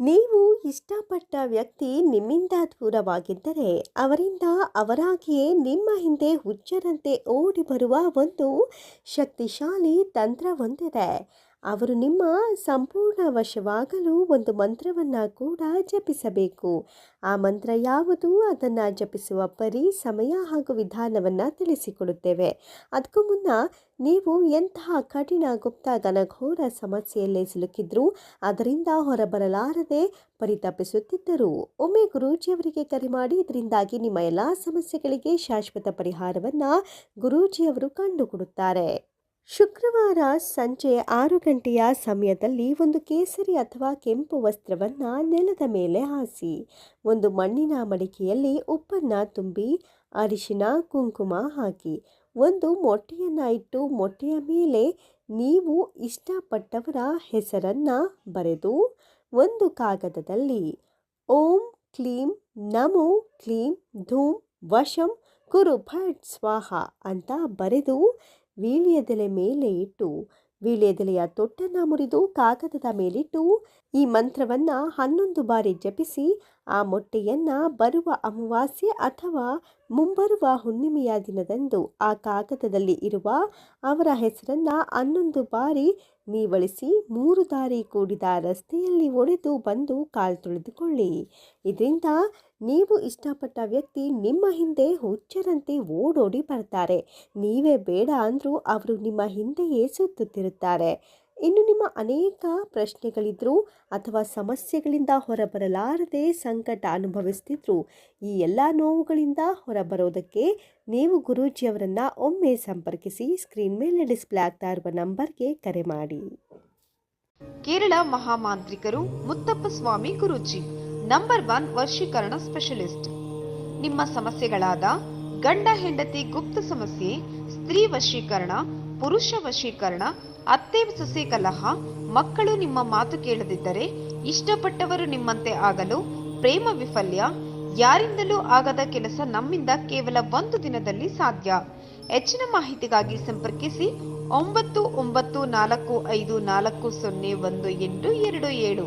ನೀವು ಇಷ್ಟಪಟ್ಟ ವ್ಯಕ್ತಿ ನಿಮ್ಮಿಂದ ದೂರವಾಗಿದ್ದರೆ ಅವರಿಂದ ಅವರಾಗಿಯೇ ನಿಮ್ಮ ಹಿಂದೆ ಹುಚ್ಚರಂತೆ ಓಡಿ ಬರುವ ಒಂದು ಶಕ್ತಿಶಾಲಿ ತಂತ್ರವೊಂದಿದೆ. ಅವರು ನಿಮ್ಮ ಸಂಪೂರ್ಣ ವಶವಾಗಲು ಒಂದು ಮಂತ್ರವನ್ನು ಕೂಡ ಜಪಿಸಬೇಕು. ಆ ಮಂತ್ರ ಯಾವುದು? ಅದನ್ನು ಜಪಿಸುವ ಪರಿ, ಸಮಯ ಹಾಗೂ ವಿಧಾನವನ್ನು ತಿಳಿಸಿಕೊಡುತ್ತೇವೆ. ಅದಕ್ಕೂ ಮುನ್ನ ನೀವು ಎಂತಹ ಕಠಿಣ ಗುಪ್ತ ಘನಘೋರ ಸಮಸ್ಯೆಯಲ್ಲೇ ಸಿಲುಕಿದ್ರು ಅದರಿಂದ ಹೊರಬರಲಾರದೆ ಪರಿತಪಿಸುತ್ತಿದ್ದರು, ಒಮ್ಮೆ ಗುರೂಜಿಯವರಿಗೆ ಕರೆ ಮಾಡಿ ಇದರಿಂದಾಗಿ ನಿಮ್ಮ ಎಲ್ಲ ಸಮಸ್ಯೆಗಳಿಗೆ ಶಾಶ್ವತ ಪರಿಹಾರವನ್ನು ಗುರೂಜಿಯವರು ಕಂಡುಕೊಡುತ್ತಾರೆ. ಶುಕ್ರವಾರ ಸಂಜೆ ಆರು ಗಂಟೆಯ ಸಮಯದಲ್ಲಿ ಒಂದು ಕೇಸರಿ ಅಥವಾ ಕೆಂಪು ವಸ್ತ್ರವನ್ನು ನೆಲದ ಮೇಲೆ ಹಾಸಿ, ಒಂದು ಮಣ್ಣಿನ ಮಡಿಕೆಯಲ್ಲಿ ಉಪ್ಪನ್ನು ತುಂಬಿ, ಅರಿಶಿನ, ಕುಂಕುಮ ಹಾಕಿ, ಒಂದು ಮೊಟ್ಟೆಯನ್ನು ಇಟ್ಟು ಮೊಟ್ಟೆಯ ಮೇಲೆ ನೀವು ಇಷ್ಟಪಟ್ಟವರ ಹೆಸರನ್ನು ಬರೆದು, ಒಂದು ಕಾಗದದಲ್ಲಿ ಓಂ ಕ್ಲೀಂ ನಮೋ ಕ್ಲೀಂ ಧೂಮ್ ವಶಂ ಕುರು ಭಟ್ ಸ್ವಾಹ ಅಂತ ಬರೆದು ವೀಳ್ಯದೆಲೆ ಮೇಲೆ ಇಟ್ಟು ವೀಳ್ಯದೆಲೆಯ ತೊಟ್ಟನ್ನು ಮುರಿದು ಕಾಗದದ ಮೇಲಿಟ್ಟು ಈ ಮಂತ್ರವನ್ನು ಹನ್ನೊಂದು ಬಾರಿ ಜಪಿಸಿ ಆ ಮೊಟ್ಟೆಯನ್ನು ಬರುವ ಅಮಾವಾಸ್ಯೆ ಅಥವಾ ಮುಂಬರುವ ಹುಣ್ಣಿಮೆಯ ದಿನದಂದು ಆ ಕಾಗದದಲ್ಲಿ ಇರುವ ಅವರ ಹೆಸರನ್ನು ಹನ್ನೊಂದು ಬಾರಿ ನೀವಳಿಸಿ ಮೂರು ದಾರಿ ಕೂಡಿದ ರಸ್ತೆಯಲ್ಲಿ ಒಡೆದು ಬಂದು ಕಾಲು ತುಳಿದುಕೊಳ್ಳಿ. ಇದರಿಂದ ನೀವು ಇಷ್ಟಪಟ್ಟ ವ್ಯಕ್ತಿ ನಿಮ್ಮ ಹಿಂದೆ ಹುಚ್ಚರಂತೆ ಓಡೋಡಿ ಬರ್ತಾರೆ. ನೀವೇ ಬೇಡ ಅಂದರೂ ಅವರು ನಿಮ್ಮ ಹಿಂದೆಯೇ ಸುತ್ತುತ್ತಿರುತ್ತಾರೆ. ಇನ್ನು ನಿಮ್ಮ ಅನೇಕ ಪ್ರಶ್ನೆಗಳಿದ್ರೂ ಅಥವಾ ಸಮಸ್ಯೆಗಳಿಂದ ಹೊರಬರಲಾರದೆ ಸಂಕಟ ಅನುಭವಿಸ್ತಿದ್ರು ಈ ಎಲ್ಲ ನೋವುಗಳಿಂದ ಹೊರಬರೋದಕ್ಕೆ ನೀವು ಗುರೂಜಿಯವರನ್ನು ಒಮ್ಮೆ ಸಂಪರ್ಕಿಸಿ ಸ್ಕ್ರೀನ್ ಮೇಲೆ ಡಿಸ್ಪ್ಲೇ ಆಗ್ತಾ ಇರುವ ನಂಬರ್ಗೆ ಕರೆ ಮಾಡಿ. ಕೇರಳ ಮಹಾಮಾಂತ್ರಿಕರು ಮುತ್ತಪ್ಪ ಸ್ವಾಮಿ ಗುರೂಜಿ, ನಂಬರ್ ಒನ್ ವರ್ಷೀಕರಣ ಸ್ಪೆಷಲಿಸ್ಟ್. ನಿಮ್ಮ ಸಮಸ್ಯೆಗಳಾದ ಗಂಡ ಹೆಂಡತಿ ಗುಪ್ತ ಸಮಸ್ಯೆ, ಸ್ತ್ರೀ ವಶೀಕರಣ ಪುರುಷ ವಶೀಕರಣ, ಅತ್ತೆ ಸೊಸೆ ಕಲಹ, ಮಕ್ಕಳು ನಿಮ್ಮ ಮಾತು ಕೇಳದಿದ್ದರೆ ಇಷ್ಟಪಟ್ಟವರು ನಿಮ್ಮಂತೆ ಆಗಲು ಪ್ರೇಮ ವಿಫಲ್ಯ, ಯಾರಿಂದಲೂ ಆಗದ ಕೆಲಸ ನಮ್ಮಿಂದ ಕೇವಲ ಒಂದು ದಿನದಲ್ಲಿ ಸಾಧ್ಯ. ಹೆಚ್ಚಿನ ಮಾಹಿತಿಗಾಗಿ ಸಂಪರ್ಕಿಸಿ ಒಂಬತ್ತು ಒಂಬತ್ತು ನಾಲ್ಕು ಐದು ನಾಲ್ಕು ಸೊನ್ನೆ ಒಂದು ಎಂಟು ಎರಡು ಏಳು.